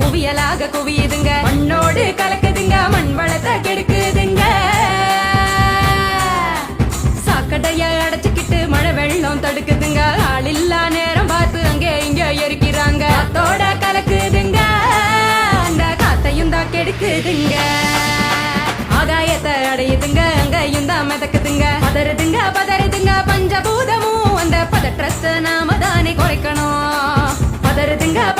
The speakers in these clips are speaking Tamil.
குவியலாக குவியுதுங்க. மண்ணோடு கலக்குதுங்க மண் வளத்தை கெடுக்குதுங்க. சாக்கடைய அடைச்சுக்கிட்டு மழை வெள்ளம் தடுக்குதுங்க. ஆளில்லா நேரம் பார்த்து அங்க இங்க எரிக்கிறாங்க. காத்தோட கலக்குதுங்க. அந்த காத்தையும் தான் கெடுக்குதுங்க. ஆகாயத்தை அடையுதுங்க அங்கையும் தான் மிதக்குதுங்க. பதறுதுங்க பதறுதுங்க பஞ்சபூதமும். அந்த பதற்றத்தை நாம தானே குறைக்க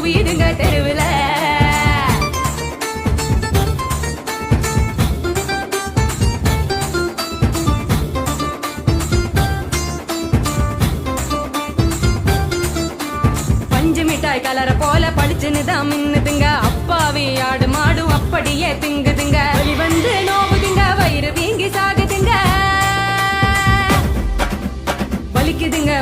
குவியுதுங்க தெருவில். பஞ்சு மிட்டாய் கலர போல பளிச்சுன்னு தான் மின்னுதுங்க. அப்பாவி ஆடு மாடும் அப்படியே திங்குதுங்க.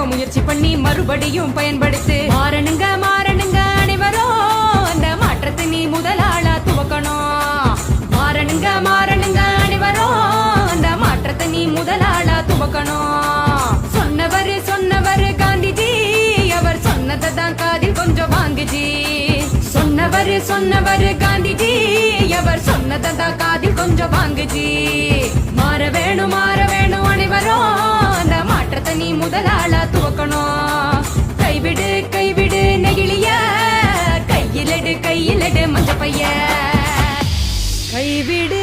முடிஞ்ச முயற்சி பண்ணி மறுபடியும் பயன்படுத்து. மாறணுங்க மாறணுங்க அனைவரும் அந்த மாற்றத்தை நீ முதலாளா துவக்கணும். மாறணுங்க மாறணுங்க அனைவரும் அந்த மாற்றத்தை நீ முதலாளா துவக்கணும். சொன்னவர் சொன்னவர் காந்திஜி அவர் சொன்னதை தான் காதில் கொஞ்சம் வாங்குஜி. சொன்னவர் சொன்னவர் காந்திஜி அவர் சொன்னதை தான் காதில் கைவிடு